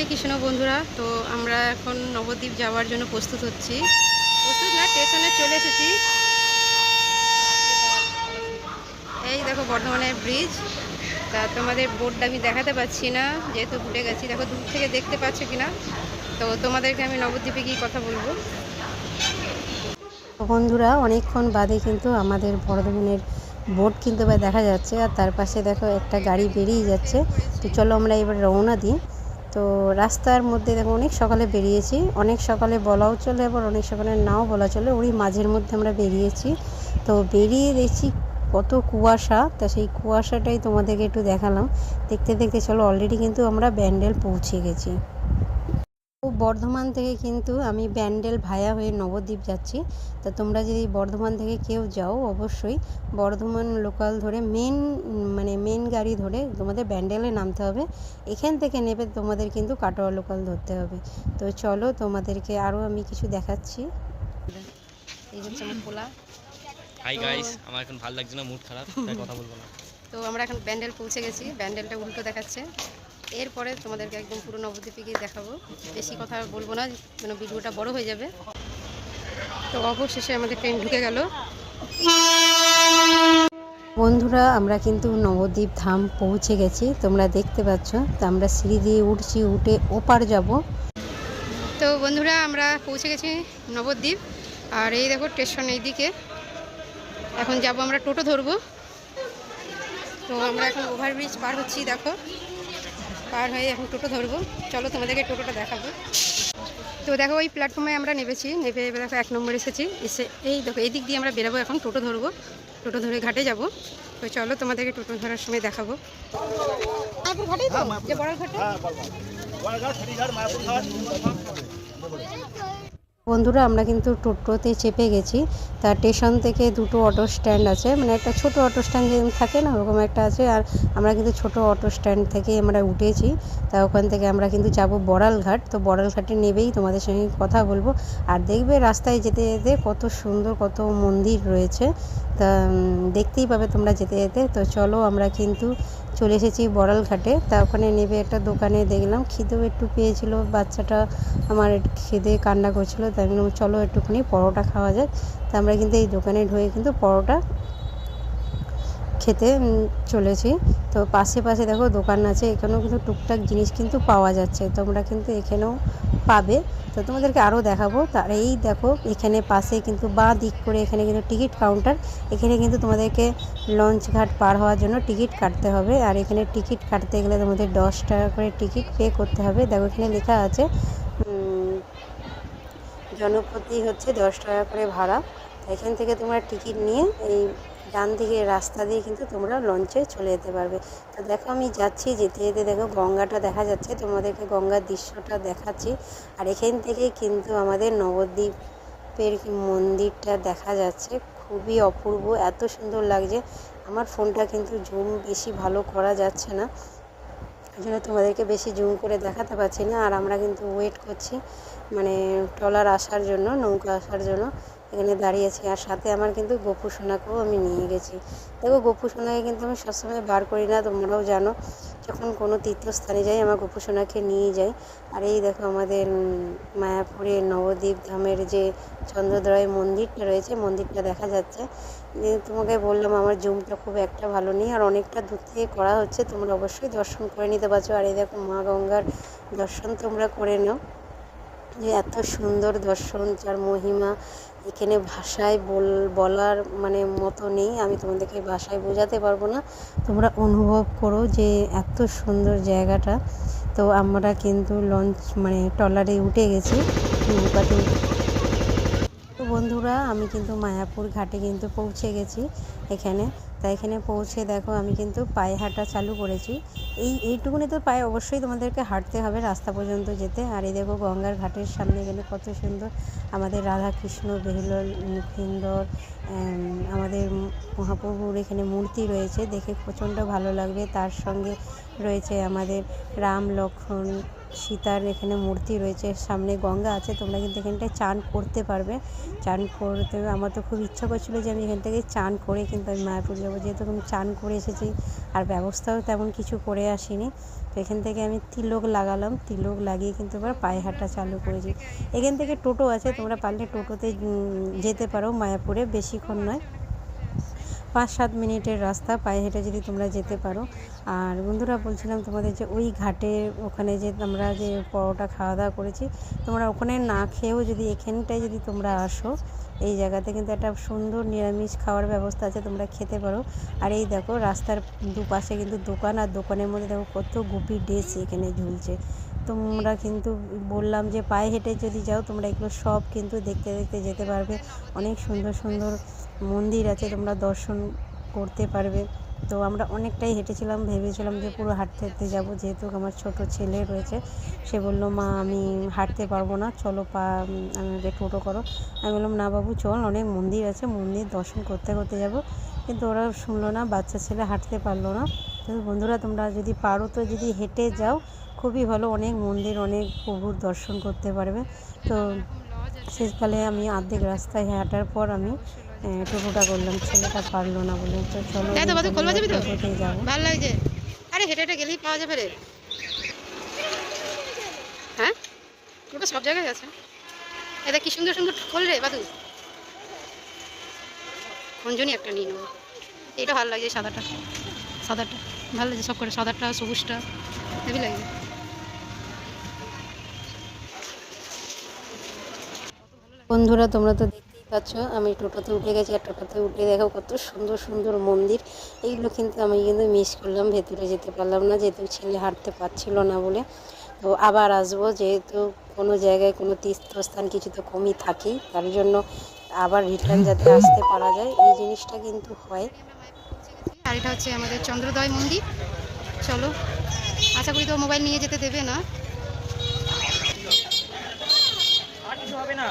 হরে কৃষ্ণ বন্ধুরা, তো আমরা এখন নবদ্বীপ যাওয়ার জন্য প্রস্তুত হচ্ছি। প্রস্তুত না, স্টেশনে চলে এসেছি। এই দেখো বর্ধমানের ব্রিজ তা তোমাদের বোর্ডটা আমি দেখাতে পাচ্ছি না, যেহেতু ভুলে গেছি। দেখো দূর থেকে দেখতে পাচ্ছ কিনা? তো তোমাদেরকে আমি নবদ্বীপে গিয়ে কথা বলব। বন্ধুরা, অনেকক্ষণ বাদে কিন্তু আমাদের বর্ধমানের বোর্ড কিন্তু দেখা যাচ্ছে, আর তার পাশে দেখো একটা গাড়ি বেরিয়ে যাচ্ছে। তো চলো আমরা এবার রওনা দিই। তো রাস্তার মধ্যে দেখো অনেক সকালে বেরিয়েছি, অনেক সকালে বলাও চলে, আবার অনেক সকালে নাও বলা চলে ওই মাঝের মধ্যে আমরা বেরিয়েছি। তো বেরিয়ে দেখছি কত কুয়াশা, তা সেই কুয়াশাটাই তোমাদেরকে একটু দেখালাম। দেখতে দেখতে চলো অলরেডি কিন্তু আমরা ব্যান্ডেল পৌঁছে গেছি। বর্ধমান থেকে কিন্তু আমি ব্যান্ডেল ভায়া হয়ে নবদ্বীপ যাচ্ছি। তা তোমরা যদি বর্ধমান থেকে কেউ যাও অবশ্যই বর্ধমান লোকাল ধরে মেন মানে মেন গাড়ি ধরে তোমাদের ব্যান্ডেলে নামতে হবে। এখান থেকে নেবে তোমাদের কিন্তু কাটোয়া লোকাল ধরতে হবে। তো চলো তোমাদেরকে আরও আমি কিছু দেখাচ্ছি। এই হচ্ছে আমার পোলা। হাই গাইস আমার এখন ভালো লাগছে না মুড খারাপ তাই কথা বলব না। তো আমরা এখন ব্যান্ডেল পৌঁছে গেছি। ব্যান্ডেলটা উল্টো দেখাচ্ছে। এরপরে তোমাদেরকে একদম পুরো নবদ্বীপে গিয়ে দেখাবো। বেশি কথা বলব না মানে ভিডিওটা বড় হয়ে যাবে। তো অবশেষে আমাদের ট্রেন ঢুকে গেল। বন্ধুরা, আমরা কিন্তু নবদ্বীপ ধাম পৌঁছে গেছি। তোমরা দেখতে পাচ্ছ, তো আমরা সিঁড়ি দিয়ে উঠছি, উঠে ওপার যাব। তো বন্ধুরা, আমরা পৌঁছে গেছি নবদ্বীপ। আর এই দেখো স্টেশন এইদিকে। এখন যাব আমরা টোটো ধরবো। তো আমরা এখন ওভারব্রিজ পার হচ্ছি, দেখো। পার হয়ে এখন টোটো ধরবো। চলো তোমাদেরকে টোটোটা দেখাবো। তো দেখো ওই প্ল্যাটফর্মে আমরা নেবেছি নেবে এবার দেখো এক নম্বর এসেছি। এসে এই দেখো এই দিক দিয়ে আমরা বেরোবো এখন টোটো ধরবো। টোটো ধরে ঘাটে যাব। তো চলো তোমাদেরকে টোটো ধরার সময় দেখাবো। ঘাটেই তো? যে বড় ঘাটে? বন্ধুরা, আমরা কিন্তু টোটোতে চেপে গেছি। তা স্টেশন থেকে দুটো অটো স্ট্যান্ড আছে। মানে একটা ছোট অটো স্ট্যান্ড যেরকম থাকে না, ওরকম একটা আছে। আর আমরা কিন্তু ছোট অটো স্ট্যান্ড থেকে আমরা উঠেছি। তা ওখান থেকে আমরা কিন্তু যাব বড়ালঘাট। তো বড়ালঘাটে নেবেই, তোমাদের সঙ্গে কথা বলব। আর দেখবে রাস্তায় যেতে যেতে কত সুন্দর, কত মন্দির রয়েছে। তা দেখতেই পাবে তোমরা যেতে যেতে। তো চলো আমরা কিন্তু চলে এসেছি বড়াল ঘাটে তা ওখানে নেবে একটা দোকানে দেখলাম খিদেও একটু পেয়েছিল বাচ্চাটা আমার খিদে কান্না করছিল। তাই বললাম, চলো একটুখানি পরোটা খাওয়া যাক। তা আমরা কিন্তু এই দোকানে ঢুকে কিন্তু পরোটা খেতে চলেছি। তো পাশে পাশে দেখো দোকান আছে, এখানেও কিন্তু টুকটাক জিনিস কিন্তু পাওয়া যাচ্ছে। তোমরা কিন্তু এখানেও পাবে। তো তোমাদেরকে আরও দেখাবো। তার এই দেখো, এখানে পাশে কিন্তু বাঁ দিক করে এখানে কিন্তু টিকিট কাউন্টার। এখানে কিন্তু তোমাদেরকে লঞ্চ ঘাট পার হওয়ার জন্য টিকিট কাটতে হবে। আর এখানে টিকিট কাটতে গেলে তোমাদের দশ টাকা করে টিকিট পে করতে হবে। দেখো এখানে লেখা আছে জনপ্রতি হচ্ছে দশ টাকা করে ভাড়া। এখান থেকে তোমরা টিকিট নিয়ে এই ডান দিকে রাস্তা দিয়ে কিন্তু তোমরা লঞ্চে চলে যেতে পারবে। তো দেখো আমি যাচ্ছি, যেতে যেতে দেখো গঙ্গাটা দেখা যাচ্ছে, তোমাদেরকে গঙ্গার দৃশ্যটা দেখাচ্ছি। আর এখান থেকে কিন্তু আমাদের নবদ্বীপের মন্দিরটা দেখা যাচ্ছে, খুবই অপূর্ব, এত সুন্দর লাগছে। আমার ফোনটা কিন্তু জুম বেশি ভালো করা যাচ্ছে না ওই জন্য তোমাদেরকে বেশি জুম করে দেখাতে পারছি না। আর আমরা কিন্তু ওয়েট করছি মানে ট্রলার আসার জন্য, নৌকা আসার জন্য। এখানে দাঁড়িয়েছি আর সাথে আমার কিন্তু গপু সোনাকেও আমি নিয়ে গেছি। দেখো, গপু সোনাকে কিন্তু আমি সবসময় বার করি না, তোমরাও জানো। যখন কোনো তীর্থস্থানে যাই, আমার গপু সোনাকে নিয়ে যাই। আর এই দেখো, আমাদের মায়াপুরে নবদ্বীপ ধামের যে চন্দ্রদ্রয় মন্দিরটা রয়েছে, মন্দিরটা দেখা যাচ্ছে। তোমাকে বললাম, আমার জুমটা খুব একটা ভালো নেই। আর অনেকটা দূর থেকে করা হচ্ছে, তোমরা অবশ্যই দর্শন করে নিতে পারছ। আর এই দেখো, মা গঙ্গার দর্শন তোমরা করে নাও। যে এত সুন্দর দর্শন, যার মহিমা এখানে ভাষায় বল, বলার মানে মতো নেই। আমি তোমাদেরকে ভাষায় বোঝাতে পারব না। তোমরা অনুভব করো যে এত সুন্দর জায়গাটা। তো আমরা কিন্তু লঞ্চ মানে ট্রলারে উঠে গেছি। নৌকাতে তো বন্ধুরা, আমি কিন্তু মায়াপুর ঘাটে কিন্তু পৌঁছে গেছি এখানে। তাই এখানে পৌঁছে দেখো, আমি কিন্তু পায়ে হাঁটা চালু করেছি। এই, এইটুকুনি তো পায়ে অবশ্যই তোমাদেরকে হাঁটতে হবে রাস্তা পর্যন্ত যেতে। আর এই দেখো গঙ্গার ঘাটের সামনে গেলে কত সুন্দর আমাদের রাধা কৃষ্ণ বেহুলল মুখিন্দর আমাদের মহাপ্রভুর এখানে মূর্তি রয়েছে। দেখে প্রচণ্ড ভালো লাগবে। তার সঙ্গে রয়েছে আমাদের রাম লক্ষ্মণ সীতার এখানে মূর্তি রয়েছে, সামনে গঙ্গা আছে, তোমরা কিন্তু এখানটায় চান করতে পারবে। চান করতে, আমার তো খুব ইচ্ছা করছিল যে আমি এখান থেকে চান করে কিন্তু আমি মায়াপুর যাব, যেহেতু আমি চান করে এসেছি আর ব্যবস্থাও তেমন কিছু করে আসিনি। তো এখান থেকে আমি তিলক লাগালাম, তিলক লাগিয়ে কিন্তু এবার পায়ে হাঁটা চালু করেছি। এখান থেকে টোটো আছে, তোমরা পারলে টোটোতে যেতে পারো, মায়াপুরে, বেশিক্ষণ নয়। পাঁচ সাত মিনিটের রাস্তা পায়ে হেঁটে যদি তোমরা যেতে পারো। আর বন্ধুরা, বলছিলাম তোমাদের যে ওই ঘাটে ওখানে যে আমরা যে পরোটা খাওয়া দাওয়া করেছি, তোমরা ওখানে না খেয়েও যদি এখানটায় যদি তোমরা আসো, এই জায়গাতে কিন্তু একটা সুন্দর নিরামিষ খাওয়ার ব্যবস্থা আছে, তোমরা খেতে পারো। আর এই দেখো, রাস্তার দুপাশে কিন্তু দোকান, আর দোকানের মধ্যে দেখো কত গুপি ড্রেস এখানে ঝুলছে। তোমরা কিন্তু বললাম যে পায়ে হেঁটে যদি যাও, তোমরা এগুলো সব কিন্তু দেখতে দেখতে যেতে পারবে। অনেক সুন্দর সুন্দর মন্দির আছে, তোমরা দর্শন করতে পারবে। তো আমরা অনেকটাই হেঁটেছিলাম, ভেবেছিলাম যে পুরো হাঁটতে হাঁটতে যাব। যেহেতু আমার ছোট ছেলে রয়েছে, সে বলল, মা, আমি হাঁটতে পারব না, চলো পা আমাকে টোটো করো। আমি বললাম, না বাবু, চল, অনেক মন্দির আছে, মন্দির দর্শন করতে করতে যাব। কিন্তু ওরা শুনলো না, বাচ্চা ছেলে হাঁটতে পারল না। তো বন্ধুরা, তোমরা যদি পারো তো যদি হেঁটে যাও খুবই ভালো অনেক মন্দির অনেক প্রভুর দর্শন করতে পারবে। তো শেষকালে আমি অর্ধেক রাস্তায় হাঁটার পর আমি টোটোটা করলাম ছেলেটা পারল না বলে। তো চলো ভালো লাগছে। আরে হেঁটে হেঁটে গেলেই পাওয়া যাবে রে। হ্যাঁ? ওটা সব জায়গায় আছে। এটা কি সুন্দর সুন্দর খোল রে বাদু। খঞ্জনই একটা নিয়ে নেব। এটা ভালো লাগছে সাদাটা। সাদাটা। ভালো লাগছে সব করে সাদাটা সবুজটা। হেভি লাগছে। বন্ধুরা, তোমরা তো দেখতেই পাচ্ছ, আমি টোটোতে উঠে গেছি আর টোটোতে উঠে দেখো কত সুন্দর সুন্দর মন্দির। এইগুলো কিন্তু আমি কিন্তু মিস করলাম, ভেতরে যেতে পারলাম না, যেহেতু ছেলে হাঁটতে পারছিল না বলে। তো আবার আসব, যেহেতু কোনো জায়গায় কোনো তীর্থস্থান কিছু তো কমই থাকেই, তার জন্য আবার রিটার্ন যাতে আসতে পারা যায়, এই জিনিসটা কিন্তু হয়। আর এটা হচ্ছে আমাদের চন্দ্রোদয় মন্দির। চলো, আশা করি তো মোবাইল নিয়ে যেতে দেবে না। হবে না?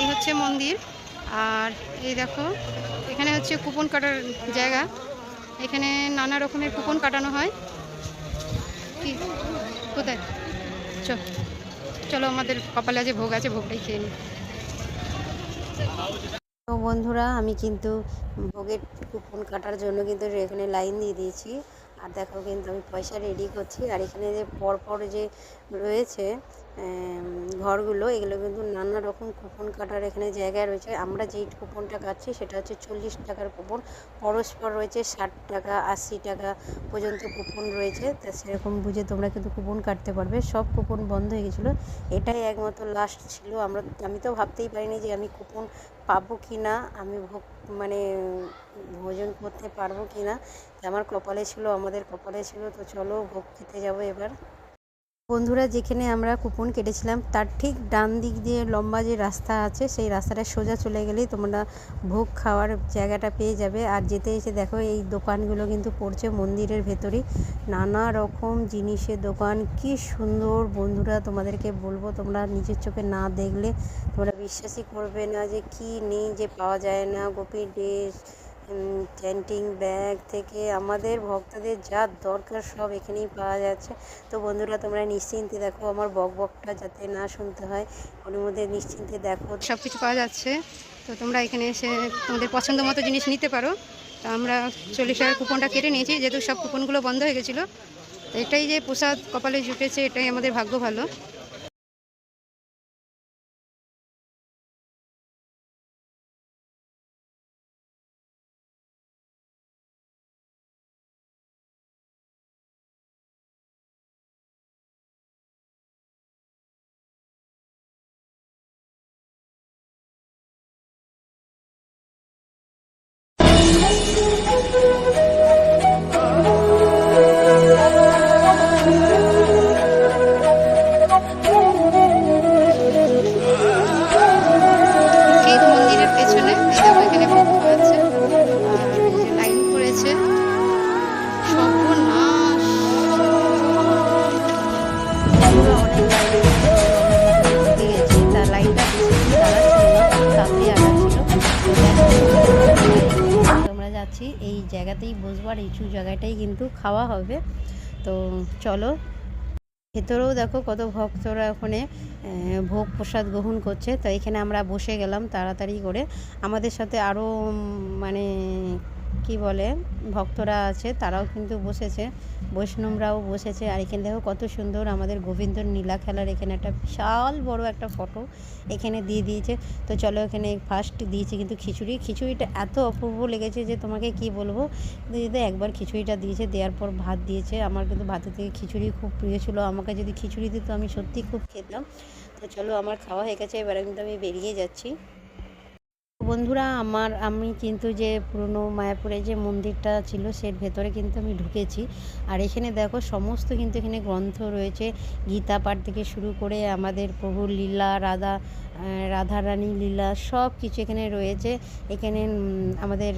এই হচ্ছে মন্দির। আর এই দেখো এখানে হচ্ছে কুপন কাটার জায়গা। এখানে নানা রকমের কুপন কাটানো হয়। কি? কোথায়? চল চলো আমাদের কপালে আছে ভোগ আছে ভোগটাই খেয়ে নিই তো বন্ধুরা আমি কিন্তু ভোগের কুপন কাটার জন্য কিন্তু এখানে লাইন দিয়ে দিয়েছি। আর দেখো কিন্তু আমি পয়সা রেডি করছি আর এখানে যে পরপর যে রয়েছে ঘরগুলো, এগুলো কিন্তু নানা রকম কুপন কাটার এখানে জায়গায় রয়েছে। আমরা যেই কুপনটা কাটছি সেটা হচ্ছে চল্লিশ টাকার কুপন পরস্পর রয়েছে ষাট টাকা, আশি টাকা পর্যন্ত কুপন রয়েছে। তা সেরকম বুঝে তোমরা কিন্তু কুপন কাটতে পারবে। সব কুপন বন্ধ হয়ে গেছিল। এটাই একমাত্র লাস্ট ছিল। আমরা, আমি তো ভাবতেই পারিনি যে আমি কুপন পাবো কি না আমি ভোগ মানে ভোজন করতে পারব কি না আমার কপালে ছিল, আমাদের কপালে ছিল। তো চলো ভোগ খেতে যাব এবার। বন্ধুরা, যেখানে আমরা কুপন কেটেছিলাম, তার ঠিক ডান দিক দিয়ে লম্বা যে রাস্তা আছে, সেই রাস্তাটা সোজা চলে গেলেই তোমরা ভোগ খাওয়ার জায়গাটা পেয়ে যাবে। আর যেতে এসে দেখো, এই দোকানগুলো কিন্তু পড়ছে মন্দিরের ভেতরেই। নানা রকম জিনিসের দোকান। কি সুন্দর বন্ধুরা, তোমাদেরকে বলব, তোমরা নিজের চোখে না দেখলে তোমরা বিশ্বাসই করবে না যে কি নেই, যে পাওয়া যায় না। গোপী ড্রেস ক্যান্টিং ব্যাগ থেকে আমাদের ভক্তদের যা দরকার সব এখানেই পাওয়া যাচ্ছে। তো বন্ধুরা, তোমরা নিশ্চিন্তে দেখো আমার বক বকটা যাতে না শুনতে হয়। ওর মধ্যে নিশ্চিন্তে দেখো। সব কিছু পাওয়া যাচ্ছে। তো তোমরা এখানে এসে তোমাদের পছন্দ মতো জিনিস নিতে পারো। তো আমরা চল্লিশ হাজার কুপনটা কেটে নিয়েছি, যেহেতু সব কুপনগুলো বন্ধ হয়ে গেছিল। এটাই যে প্রসাদ কপালে জুটেছে, এটাই আমাদের ভাগ্য ভালো। চলো। ভেতরেও দেখো কত ভক্তরা ওখানে ভোগ প্রসাদ গ্রহণ করছে। তো এখানে আমরা বসে গেলাম তাড়াতাড়ি করে। আমাদের সাথে আরও মানে কি বলে, ভক্তরা আছে, তারাও কিন্তু বসেছে, বৈষ্ণবরাও বসেছে, আর এখানে দেখো কত সুন্দর আমাদের গোবিন্দর নীলা খেলার এখানে একটা বিশাল বড় একটা ফটো এখানে দিয়ে দিয়েছে। তো চলো এখানে ফার্স্ট দিয়েছে কিন্তু খিচুড়ি। খিচুড়িটা এত অপূর্ব লেগেছে যে তোমাকে কি বলব? দিদি একবার খিচুড়িটা দিয়েছে, দেওয়ার পর ভাত দিয়েছে। আমার কিন্তু ভাতের থেকে খিচুড়ি খুব প্রিয় ছিল। আমাকে যদি খিচুড়ি দিত আমি সত্যি খুব খেতাম। তো চলো আমার খাওয়া হয়ে গেছে, এবারে কিন্তু আমি বেরিয়ে যাচ্ছি। বন্ধুরা, আমার, আমি কিন্তু যে পুরনো মায়াপুরে যে মন্দিরটা ছিল সের ভেতরে কিন্তু আমি ঢুকেছি। আর এখানে দেখো, সমস্ত কিন্তু এখানে গ্রন্থ রয়েছে। গীতা পাঠ থেকে শুরু করে আমাদের প্রভুর লীলা, রাধা রাধারানী, লীলা সব কিছু এখানে রয়েছে। এখানে আমাদের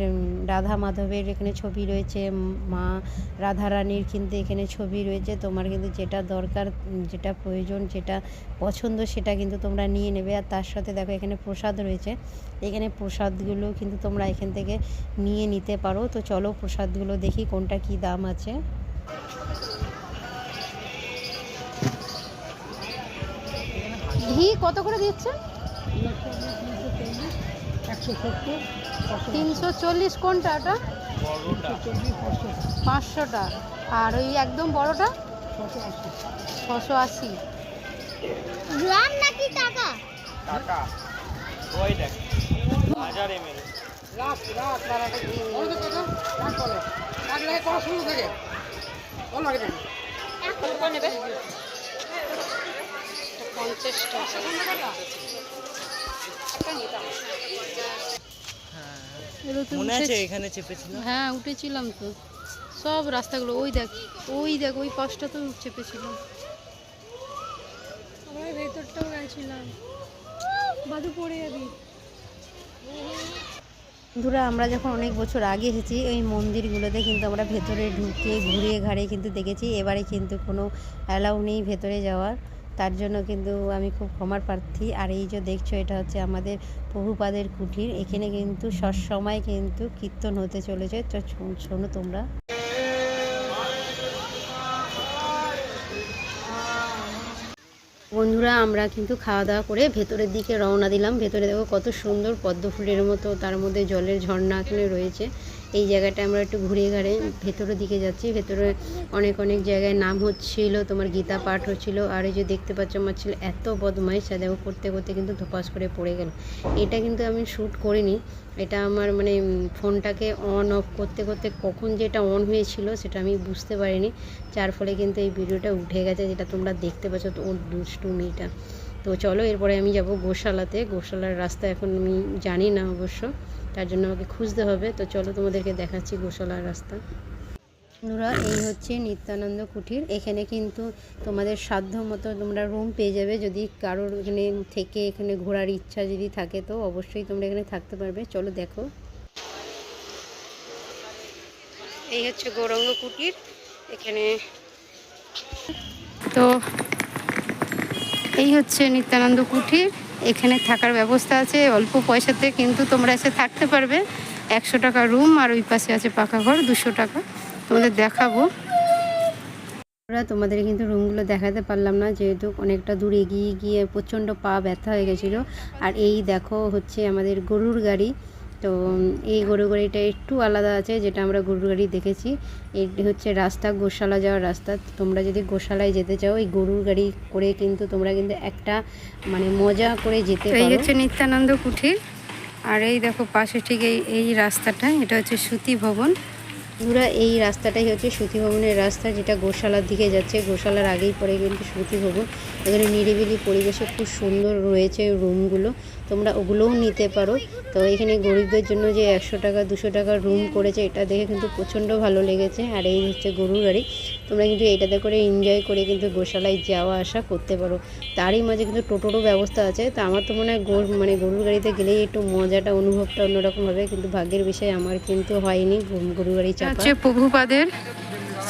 রাধা মাধবের এখানে ছবি রয়েছে মা রাধারানীর কিন্তু এখানে ছবি রয়েছে। তোমার কিন্তু যেটা দরকার যেটা প্রয়োজন, যেটা পছন্দ সেটা কিন্তু তোমরা নিয়ে নেবে। আর তার সাথে দেখো এখানে প্রসাদ রয়েছে। এখানে প্রসাদগুলো কিন্তু তোমরা এখান থেকে নিয়ে নিতে পারো। তো চলো প্রসাদগুলো দেখি কোনটা কি দাম আছে। ঘি কত করে দিচ্ছে? তিনশো চল্লিশ কোনটা ওটা পাঁচশোটা। আর ওই একদম বড়টা? ছশো আশি। গ্রাম নাকি টাকা ওই দেখ হাজার মনে আছে এখানে চেপেছিল হ্যাঁ উঠেছিলাম তো। সব রাস্তাগুলো ওই দেখ ওই দেখ ওই পাশটা তো চেপেছিলাম। আমরা ভেতরটাও গেছিলাম। বাদু পড়ে যাবি। বন্ধুরা আমরা যখন অনেক বছর আগে এসেছি ওই মন্দিরগুলোতে কিন্তু আমরা ভেতরে ঢুকে ঘুরে ঘাড়ে কিন্তু দেখেছি। এবারে কিন্তু কোনো অ্যালাউ নেই ভেতরে যাওয়ার। তার জন্য কিন্তু আমি খুব ক্ষমার প্রার্থী। আর এই যে দেখছ, এটা হচ্ছে আমাদের প্রভুপাদের কুঠির এখানে কিন্তু সবসময় কিন্তু কীর্তন হতে চলেছে। তো শোনো তোমরা। বন্ধুরা, আমরা কিন্তু খাওয়া দাওয়া করে ভেতরের দিকে রওনা দিলাম। ভেতরে দেখো কত সুন্দর পদ্ম ফুলের মতো তার মধ্যে জলের ঝর্ণা এখানে রয়েছে। এই জায়গাটা আমরা একটু ঘুরে ঘাড়ে ভেতরের দিকে যাচ্ছি। ভেতরে অনেক অনেক জায়গায় নাম হচ্ছিল, তোমার গীতা পাঠ হচ্ছিল, আর এই যে দেখতে পাচ্ছ আমার ছিল এত বদমাইশ দেখো করতে করতে কিন্তু ধপাস করে পড়ে গেল। এটা কিন্তু আমি শ্যুট করিনি, এটা আমার মানে ফোনটাকে অন অফ করতে করতে কখন যেটা অন হয়েছিল সেটা আমি বুঝতে পারিনি। যার ফলে কিন্তু এই ভিডিওটা উঠে গেছে, যেটা তোমরা দেখতে পাচ্ছ তো ওর দুষ্টুমিটা। তো চলো এরপরে আমি যাব গোশালাতে। গোশালার রাস্তা এখন আমি জানি না অবশ্য। তার জন্য আমাকে খুঁজতে হবে। তো চলো তোমাদেরকে দেখাচ্ছি গোশালার রাস্তা। বন্ধুরা, এই হচ্ছে নিত্যানন্দ কুঠির এখানে কিন্তু তোমাদের সাধ্য মতো তোমরা রুম পেয়ে যাবে। যদি কারোর এখানে থেকে এখানে ঘোরার ইচ্ছা যদি থাকে, তো অবশ্যই তোমরা এখানে থাকতে পারবে। চলো দেখো। এই হচ্ছে গৌরঙ্গ কুটির। এখানে তো এই হচ্ছে নিত্যানন্দ কুঠির। এখানে থাকার ব্যবস্থা আছে, অল্প পয়সাতে কিন্তু তোমরা এসে থাকতে পারবে। একশো টাকা রুম আর ওই পাশে আছে পাকা ঘর, দুশো টাকা। তোমাদের দেখাবো। আমরা তোমাদের কিন্তু রুমগুলো দেখাতে পারলাম না, যেহেতু অনেকটা দূর এগিয়ে গিয়ে প্রচণ্ড পা ব্যথা হয়ে গেছিল। আর এই দেখো হচ্ছে আমাদের গরুর গাড়ি। তো এই গরু গাড়িটা একটু আলাদা আছে যেটা আমরা গরুর গাড়ি দেখেছি। এটি হচ্ছে রাস্তা গোশালা যাওয়ার রাস্তা। তোমরা যদি গোশালায় যেতে চাও এই গরুর গাড়ি করে কিন্তু তোমরা কিন্তু একটা মানে মজা করে যেতে এই হচ্ছে নিত্যানন্দ কুঠির। আর এই দেখো পাশে ঠিক এই এই রাস্তাটা এটা হচ্ছে সুতি ভবন। বন্ধুরা এই রাস্তাটাই হচ্ছে সুতি ভবনের রাস্তা যেটা গোশালার দিকে যাচ্ছে। গোশালার আগেই পরে কিন্তু সুতি ভবন। এখানে নিরিবিলি পরিবেশে খুব সুন্দর রয়েছে রুমগুলো তোমরা ওগুলোও নিতে পারো। তো এখানে গরিবদের জন্য যে একশো টাকা, দুশো টাকার রুম করেছে, এটা দেখে কিন্তু প্রচণ্ড ভালো লেগেছে। আর এই হচ্ছে গরুর গাড়ি তোমরা কিন্তু এটাতে করে এনজয় করে কিন্তু গোশালায় যাওয়া, আসা করতে পারো। তারই মাঝে কিন্তু টোটোরও ব্যবস্থা আছে। তো আমার তো মনে হয় গরু মানে গরুর গাড়িতে গেলেই একটু মজাটা, অনুভবটা অন্যরকম হবে। কিন্তু ভাগ্যের বিষয় আমার কিন্তু হয়নি গরু- গরুর গাড়ি চাপা। প্রভুপাদের,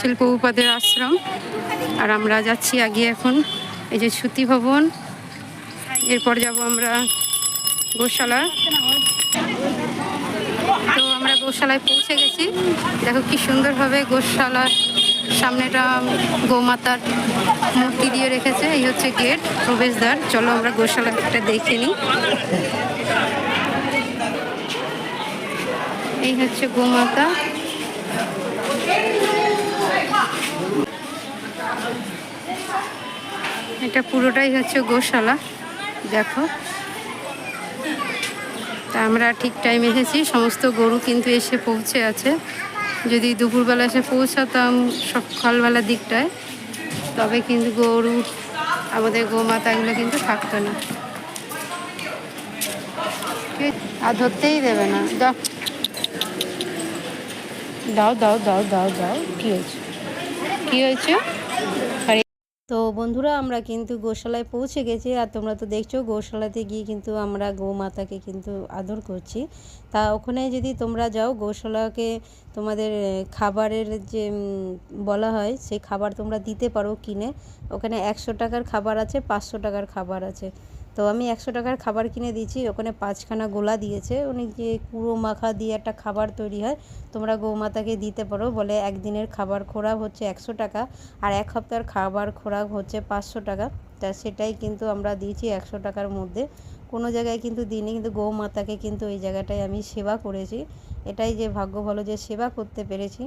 শিল প্রভুপাদের আশ্রম। আর আমরা যাচ্ছি আগে এখন, এই যে সুতি ভবন। এরপর যাব আমরা গোশালা তো আমরা গোশালায় পৌঁছে গেছি। দেখো কি সুন্দরভাবে গোশালা সামনেটা গোমাতার মূর্তি দিয়ে রেখেছে। এই হচ্ছে গেট, প্রবেশদ্বার। চলো আমরা গোশালা গোশালাটা দেখে নিই। এই হচ্ছে গোমাতা। এটা পুরোটাই হচ্ছে গোশালা। দেখো। তা আমরা ঠিক টাইম এসেছি, সমস্ত গরু কিন্তু এসে পৌঁছে আছে। যদি দুপুরবেলা এসে পৌঁছাতাম সকালবেলার দিকটায়, তবে কিন্তু গরু, আমাদের গোমাতাগুলো কিন্তু থাকতো না। আর ধরতেই দেবে না। দাও। দাও দাও দাও দাও দাও। কী হয়েছে? কী হয়েছে? বন্ধুরা, আমরা কিন্তু গোশালায় পৌঁছে গেছি আর তোমরা তো দেখছ গোশালাতে গিয়ে কিন্তু আমরা গোমাতাকে কিন্তু আদর করছি। তা ওখানে যদি তোমরা যাও, গোশালাকে তোমাদের খাবারের যে বলা হয়, সেই খাবার তোমরা দিতে পারো কিনে। ওখানে একশো টাকার খাবার আছে, পাঁচশো টাকার খাবার আছে। তো আমি একশো টাকার খাবার কিনে দিয়েছি, ওখানে পাঁচখানা গোলা দিয়েছে। উনি যে কুড়ো মাখা দিয়ে একটা খাবার তৈরি হয়, তোমরা গৌমাতাকে দিতে পারো বলে একদিনের খাবার খোরাক হচ্ছে একশো টাকা আর এক সপ্তাহের খাবার খোরাক হচ্ছে পাঁচশো টাকা। তা সেটাই কিন্তু আমরা দিয়েছি একশো টাকার মধ্যে। কোনো জায়গায় কিন্তু দিইনি, কিন্তু গৌমাতাকে কিন্তু এই জায়গাটায় আমি সেবা করেছি। এটাই যে ভাগ্য ভালো যে সেবা করতে পেরেছি।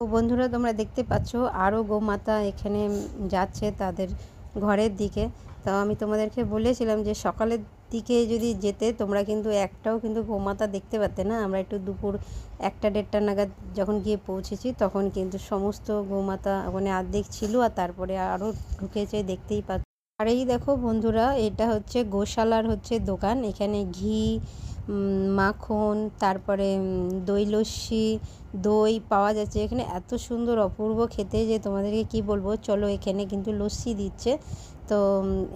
তো বন্ধুরা, তোমরা দেখতে পাচ্ছ আরও গোমাতা এখানে যাচ্ছে তাদের ঘরের দিকে। তো আমি তোমাদেরকে বলেছিলাম যে সকালের দিকে যদি যেতে, তোমরা কিন্তু একটাও কিন্তু গোমাতা দেখতে পাতে না। আমরা একটু দুপুর একটা, দেড়টা নাগাদ যখন গিয়ে পৌঁছেছি, তখন কিন্তু সমস্ত গোমাতা ওখানে আর্ধেক ছিল আর তারপরে আরও ঢুকেছে, দেখতেই পাচ্ছ। আর এই দেখো বন্ধুরা, এটা হচ্ছে গোশালার হচ্ছে দোকান। এখানে ঘি মাখন, তারপরে দই লস্যি দই পাওয়া যাচ্ছে। এখানে এত সুন্দর, অপূর্ব খেতে যে তোমাদেরকে কি বলব? চলো এখানে কিন্তু লস্যি দিচ্ছে। তো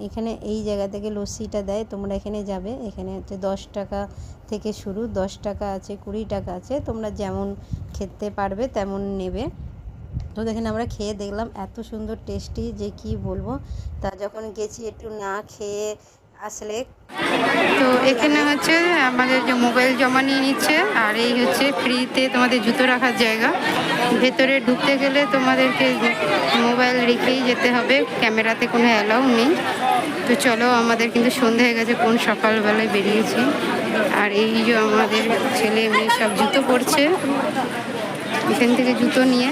এখানে এই জায়গা থেকে লস্যিটা দেয়। তোমরা এখানে যাবে। এখানে হচ্ছে দশ টাকা থেকে শুরু। দশ টাকা আছে, কুড়ি টাকা আছে। তোমরা যেমন খেতে পারবে তেমন নেবে। তো দেখেন আমরা খেয়ে দেখলাম এত সুন্দর টেস্টি যে কি বলব? তা যখন গেছি একটু না খেয়ে আসলে। তো এখানে হচ্ছে আমাদের যে মোবাইল জমা নিয়ে নিচ্ছে আর এই হচ্ছে ফ্রিতে তোমাদের জুতো রাখার জায়গা। ভেতরে ঢুকতে গেলে তোমাদেরকে মোবাইল রেখেই যেতে হবে ক্যামেরাতে কোনো অ্যালাউ নেই। তো চলো আমাদের কিন্তু সন্ধে হয়ে গেছে কোন সকালবেলায় বেরিয়েছি। আর এই যে আমাদের ছেলে মেয়ে সব জুতো পরছে এখান থেকে জুতো নিয়ে।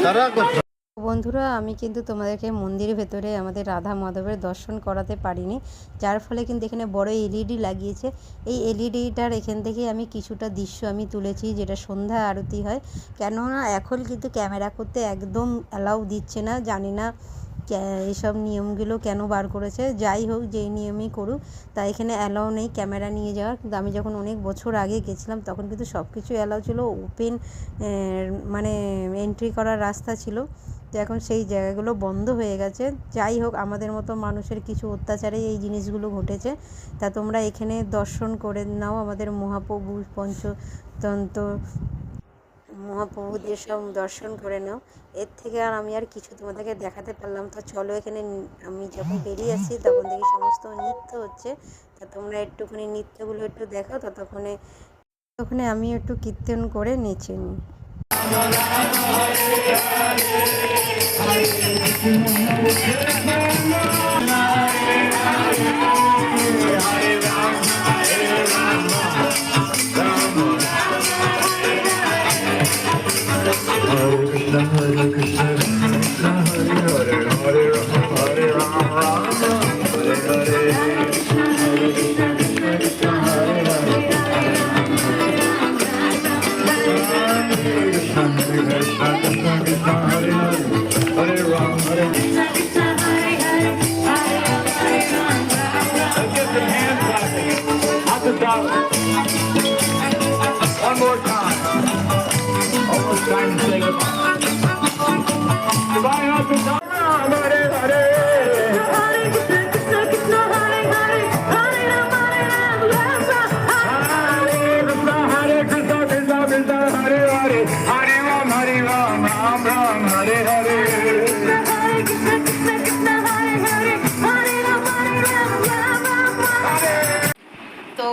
বন্ধুরা, আমি কিন্তু তোমাদেরকে মন্দিরের ভেতরে আমাদের রাধা মাধবের দর্শন করাতে পারিনি। যার ফলে কিন্তু এখানে বড় এলইডি লাগিয়েছে। এই এলইডিটার এখান থেকে আমি কিছুটা দৃশ্য আমি তুলেছি, যেটা সন্ধ্যা আরতি হয়। কেননা, এখন কিন্তু ক্যামেরা করতে একদম অ্যালাউ দিচ্ছে না। জানি না এইসব নিয়মগুলো কেন বার করেছে। যাই হোক, যেই নিয়মই করুক তা এখানে অ্যালাউ নেই ক্যামেরা নিয়ে যাওয়ার। কিন্তু আমি যখন অনেক বছর আগে গেছিলাম, তখন কিন্তু সব কিছু অ্যালাউ ছিল। ওপেন মানে এন্ট্রি করার রাস্তা ছিল। তো এখন সেই জায়গাগুলো বন্ধ হয়ে গেছে। যাই হোক, আমাদের মতো মানুষের কিছু অত্যাচারে এই জিনিসগুলো ঘটেছে। তা তোমরা এখানে দর্শন করে নাও আমাদের মহাপ্রভু পঞ্চতন্ত্র মহাপ্রভুদের সব দর্শন করে নাও। এর থেকে আর আমি আর কিছু তোমাদেরকে দেখাতে পারলাম তো চলো এখানে আমি যখন বেরিয়ে আসছি তখন দেখি সমস্ত নৃত্য হচ্ছে। তা তোমরা একটুখানি নৃত্যগুলো একটু দেখো ততক্ষণে ততক্ষণে আমি একটু কীর্তন করে নেচে নিই। Oh,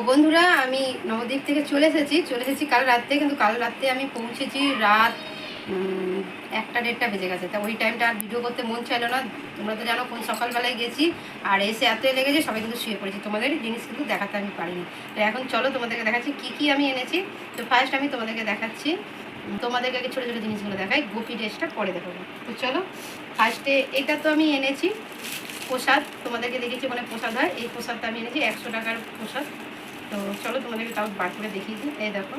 বন্ধুরা, আমি নবদ্বীপ থেকে চলে এসেছি। চলে এসেছি কাল রাত্রে, কিন্তু কাল রাত্রে আমি পৌঁছেছি রাত একটা দেড়টা বেজে গেছে। তা ওই টাইমটা আর ভিডিও করতে মন চাইলো না। তোমরা তো জানো, কোন সকালবেলায় গেছি, আর এসে এতই লেগেছে, সবাই কিন্তু শুয়ে পড়েছি। তোমাদের জিনিস কিন্তু দেখাতে আমি পারিনি। তো এখন চলো তোমাদেরকে দেখাচ্ছি কি কি আমি এনেছি। তো ফার্স্ট আমি তোমাদেরকে দেখাচ্ছি তোমাদেরকে আগে ছোটো ছোটো জিনিসগুলো দেখাই। গোপি ড্রেসটা পরে দেখাবো তো চলো ফার্স্টে এটা তো আমি এনেছি, প্রসাদ। তোমাদেরকে দেখেছি মানে প্রসাদ হয়। এই প্রসাদটা আমি এনেছি, একশো টাকার প্রসাদ। তো চলো তোমাদেরকে তাও বার করে দেখিয়েছি এই দেখো,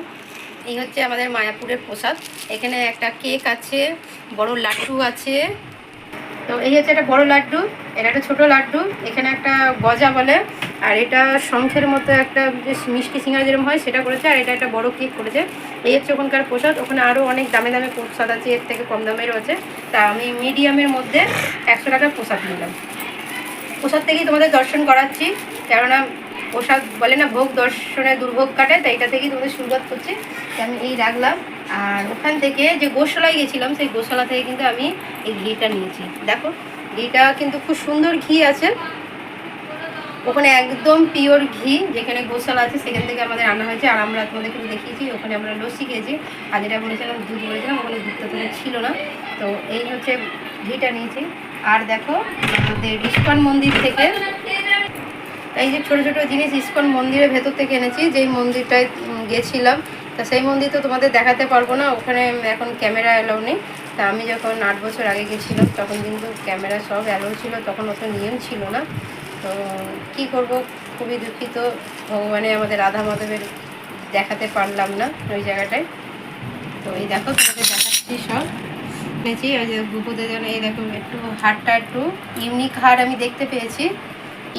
এই হচ্ছে আমাদের মায়াপুরের প্রসাদ। এখানে একটা কেক আছে, বড় লাড্ডু আছে। তো এই হচ্ছে একটা বড় লাড্ডু, এটা একটা ছোটো লাড্ডু, এখানে একটা গজা বলে, আর এটা শঙ্খের মতো একটা বেশ মিষ্টি সিঙ্গারা যেরকম হয় সেটা করেছে, আর এটা একটা বড় কেক করেছে। এই হচ্ছে ওখানকার প্রসাদ, ওখানে আরও অনেক দামে দামে প্রসাদ আছে, এর থেকে কম দামেরও আছে তা আমি মিডিয়ামের মধ্যে একশো টাকার প্রসাদ নিলাম। প্রসাদ থেকেই তোমাদের দর্শন করাচ্ছি, কেননা প্রসাদ বলে না, ভোগ দর্শনে দুর্ভোগ কাটে, তাই এটা থেকেই তোমাদের শুরুয়াত করছি। আমি এই রাখলাম। আর ওখান থেকে যে গোশালায় গেছিলাম, সেই গোশালা থেকে কিন্তু আমি এই ঘিটা নিয়েছি। দেখো, ঘিটা কিন্তু খুব সুন্দর ঘি আছে। ওখানে একদম পিওর ঘি, যেখানে গোশালা আছে, সেখান থেকে আমাদের আনা হয়েছে। আর আমরা তোমাদের কিন্তু দেখিয়েছি, ওখানে আমরা লস্যি খেয়েছি। আর যেটা বলেছিলাম, দুধ বলেছিলাম, ওখানে দুধটা তো ছিল না। তো এই হচ্ছে ঘিটা নিয়েছি। আর দেখো, আমাদের ইস্কন মন্দির থেকে এই যে ছোটো ছোটো জিনিস ইস্কন মন্দিরের ভেতর থেকে এনেছি, যেই মন্দিরটায় গেছিলাম তা সেই মন্দির তো তোমাদের দেখাতে পারব না, ওখানে এখন ক্যামেরা অ্যালাউ নেই। তা আমি যখন আট বছর আগে গেছিলাম, তখন কিন্তু ক্যামেরা সব অ্যালাউ ছিল, তখন অত নিয়ম ছিল না। তো কি করব, খুবই দুঃখিত, ভগবানে আমাদের রাধা মাধবের দেখাতে পারলাম না ওই জায়গাটায়। তো এই দেখো, তোমাদের দেখাচ্ছি সব। এনেছি ওই যে গুপুদের জন্য, এই দেখো, একটু হারটা একটু ইউনিক হার আমি দেখতে পেয়েছি।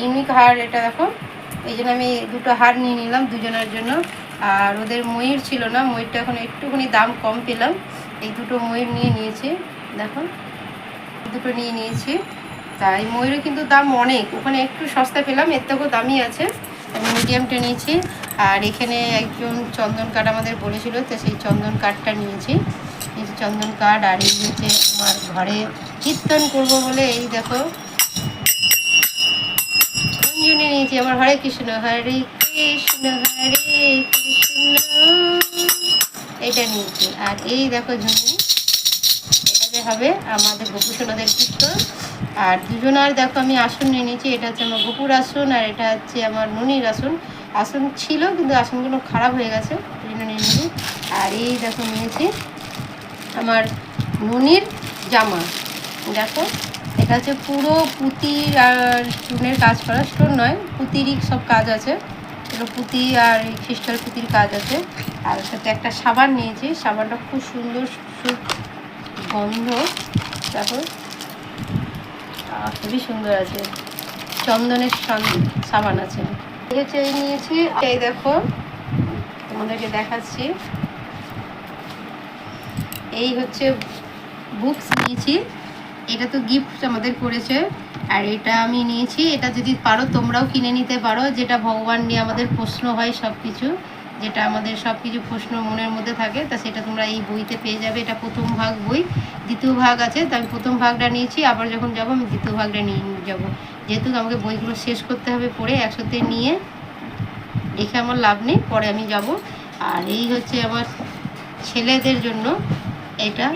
ইউনিক হার এটা দেখো, এই জন্য আমি দুটো হার নিয়ে নিলাম, দুজনের জন্য। আর ওদের ময়ূর ছিল না, ময়ূরটা এখন একটুখানি দাম কম পেলাম। এই দুটো ময়ূর নিয়ে নিয়েছি, দেখো। দুটো নিয়ে নিয়েছি। তাই ময়ূরের কিন্তু দাম অনেক, ওখানে একটু সস্তা পেলাম, এর থেকেও দামই আছে। আমি মিডিয়ামটা নিয়েছি। আর এখানে একজন চন্দন কাঠ আমাদের বলেছিল, তো সেই চন্দন কাঠটা নিয়েছি। এই যে চন্দন কাঠ, আর এই হচ্ছে আমার ঘরে কীর্তন করব বলে, এই দেখো। নিয়েছি, আমার হরে কৃষ্ণ, হরে কৃষ্ণ হরে কৃষ্ণ। এটা নিয়েছি। আর এই দেখো ঝুমনি এটাতে হবে আমাদের গোপুসোনাদের কীর্তন। আর দুজনার দেখো আমি আসন নিয়ে নিয়েছি, এটা হচ্ছে আমার গোপুর আসন আর এটা হচ্ছে আমার ননির আসন। আসন ছিল কিন্তু আসনগুলো খারাপ হয়ে গেছে এই জন্য নিয়ে নিয়েছি। আর এই দেখো নিয়েছি আমার ননির জামা। দেখো, এটা হচ্ছে পুরো পুঁতির আর চুনের কাজ করা স্টোন নয় পুঁতিরই সব কাজ আছে। এগুলো পুঁতি আর এই খ্রিস্টাল পুঁতির কাজ আছে। আর সাথে একটা সাবান নিয়েছি। সাবানটা খুব সুন্দর গন্ধ। দেখো খুবই সুন্দর আছে। চন্দনের সাবান আছে। এই এই নিয়েছি। এই দেখো, তোমাদেরকে দেখাচ্ছি। এই হচ্ছে বুকস নিয়েছি। এটা তো গিফট আমাদের করেছে। আর এটা আমি নিয়েছি। এটা যদি পারো, তোমরাও কিনে নিতে পারো। যেটা ভগবান নিয়ে আমাদের প্রশ্ন হয় সব কিছু যেটা আমাদের সব কিছু প্রশ্ন মনের মধ্যে থাকে, তা সেটা তোমরা এই বইতে পেয়ে যাবে। এটা প্রথম ভাগ বই, দ্বিতীয় ভাগ আছে, তো আমি প্রথম ভাগটা নিয়েছি। আবার যখন যাব, আমি দ্বিতীয় ভাগটা নিয়ে যাব। যেহেতু আমাকে বইগুলো শেষ করতে হবে পড়ে, একসাথে নিয়ে রেখে আমার লাভ নেই, পরে আমি যাব। আর এই হচ্ছে আমার ছেলেদের জন্য এটা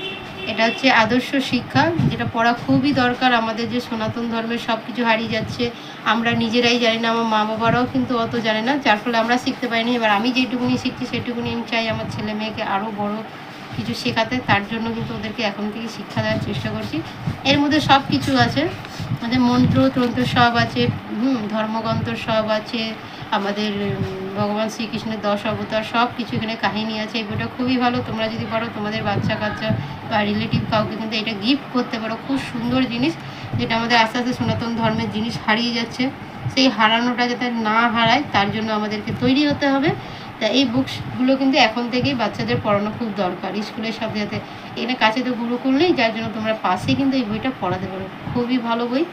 এটা হচ্ছে আদর্শ শিক্ষা, যেটা পড়া খুবই দরকার আমাদের যে সনাতন ধর্মের সব কিছু হারিয়ে যাচ্ছে। আমরা নিজেরাই জানি না, আমার মা বাবারাও কিন্তু অত জানে না, যার ফলে আমরা শিখতে পারিনি। এবার আমি যেটুকুনি শিখছি, সেটুকুনি আমি চাই আমার ছেলে মেয়েকে আরও বড় কিছু শেখাতে, তার জন্য কিন্তু ওদেরকে এখন থেকে শিক্ষা দেওয়ার চেষ্টা করছি। এর মধ্যে সব কিছু আছে। আমাদের মন্ত্র, তন্ত্র সব আছে, হুম, ধর্মগ্রন্থ সব আছে, আমাদের ভগবান শ্রীকৃষ্ণের দশ অবতার, সব কিছু এখানে কাহিনী আছে। এই বইটা খুবই ভালো। তোমরা যদি পারো, তোমাদের বাচ্চা কাচ্চা বা রিলেটিভ কাউকে কিন্তু এটা গিফট করতে পারো। খুব সুন্দর জিনিস, যেটা আমাদের আস্তে আস্তে সনাতন ধর্মের জিনিস হারিয়ে যাচ্ছে। সেই হারানোটা যাতে না হারায়, তার জন্য আমাদেরকে তৈরি হতে হবে। তা এই বুকসগুলো কিন্তু এখন থেকেই বাচ্চাদের পড়ানো খুব দরকার। স্কুলের সাথে সাথে এখানে কাছে তো গুরুকুল করলেই যার জন্য তোমরা পাশে কিন্তু এই বইটা পড়াতে পারো। খুবই ভালো বই।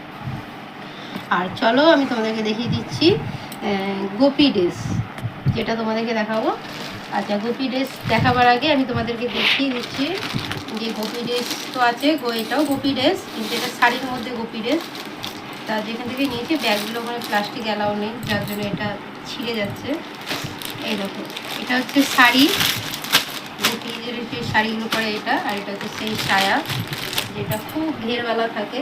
আর চলো আমি তোমাদেরকে দেখিয়ে দিচ্ছি গোপী ড্রেস, যেটা তোমাদেরকে দেখাবো। আচ্ছা গোপি ড্রেস দেখাবার আগে আমি তোমাদেরকে দেখিয়ে দিচ্ছি যে গোপি ড্রেস তো আছে এটাও গোপি ড্রেস, কিন্তু এটা শাড়ির মধ্যে গোপি ড্রেস। তা যেখান থেকে নিয়েছি, ব্যাগগুলো ওখানে প্লাস্টিক অ্যালাউ নেই, যার জন্য এটা ছিঁড়ে যাচ্ছে। এই দেখো, এটা হচ্ছে শাড়ি। গোপীদের যে শাড়িগুলো পরে এটা, আর এটা হচ্ছে সেই সায়া যেটা খুব ঘেরওয়ালা থাকে।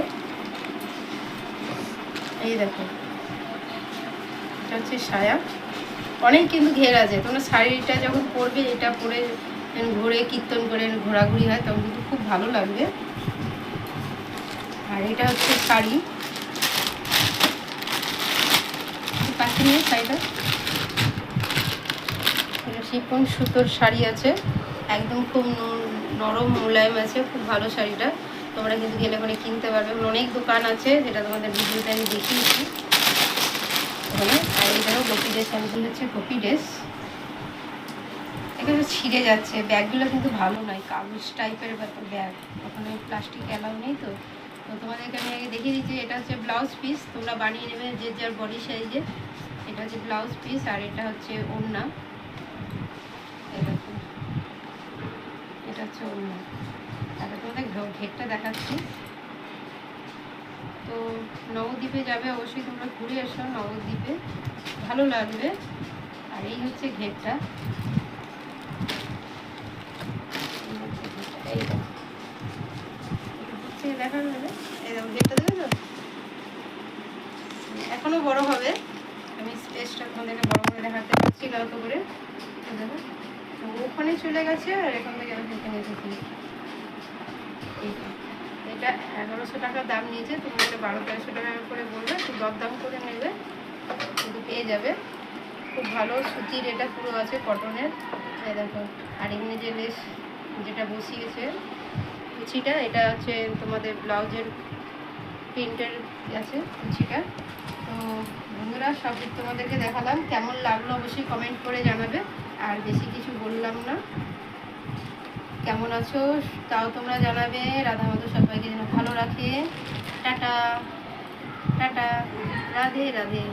এই দেখো, এটা হচ্ছে সায়া অনেক কিন্তু ঘের আছে, তোমরা শাড়িটা যখন পরবে, এটা পরে ঘুরে, কীর্তন করে, ঘোরাঘুরি হয়, তখন কিন্তু খুব ভালো লাগবে। আর এটা হচ্ছে শাড়ি। পাখি নিয়ে শাড়িটা। শিফন সুতোর শাড়ি আছে। একদম খুব নরম মোলায়েম আছে, খুব ভালো শাড়িটা। তোমরা কিন্তু গেলে পরে কিনতে পারবে। অনেক দোকান আছে, যেটা তোমাদের ভিডিওতে আমি দেখিয়েছি। ওখানে। আর এই গোপি ড্রেস, আমি হচ্ছে গোপি ড্রেস। এখানে ছিঁড়ে যাচ্ছে। ব্যাগগুলো কিন্তু ভালো নয় কাগজ টাইপের ব্যাপার ব্যাগ। ওখানে প্লাস্টিক অ্যালাউ নেই তো। তো তোমাদেরকে আমি আগে দেখিয়ে দিচ্ছি, এটা হচ্ছে ব্লাউজ পিস। তোমরা বানিয়ে নেবে যে যার বডি সাইজে এটা হচ্ছে ব্লাউজ পিস আর এটা হচ্ছে ওড়না এই দেখো। এটা হচ্ছে ওড়না তারপরে তোমাদের ঘেরটা দেখাচ্ছি। তো নবদ্বীপে যাবে অবশ্যই তোমরা ঘুরে এসো নবদ্বীপে। ভালো লাগবে। আর এই হচ্ছে ঘেরটা। দেখো। যাবে। দেখো ঘেরটা দেখেছ? এখনও বড় হবে। আমি স্পেসটা তোমাদেরকে বড় করে দেখাতে পারছি গল্প করে। দেখো। ওখানে চলে গেছে আর এখান থেকে আমি এখানে এসেছি এটা এগারোশো টাকা দাম নিয়েছে, তুমি এটা বারো তেরোশো টাকা করে বলবে একটু দরদাম করে নেবে, কিন্তু পেয়ে যাবে। খুব ভালো সুতির এটা পুরো আছে কটনের দেখো, আর এমনি যে লেস যেটা বসিয়েছে, কুচিটা, এটা হচ্ছে তোমাদের ব্লাউজের প্রিন্টের আছে, কুচিটা। তো বন্ধুরা সব তোমাদেরকে দেখালাম। কেমন লাগল অবশ্যই কমেন্ট করে জানাবে। আর বেশি কিছু বললাম না। কেমন আছো? তাও তোমরা জানাবে। রাধা মতো সবাইকে যেন ভালো রাখে। টাটা। টাটা। রাধে রাধে।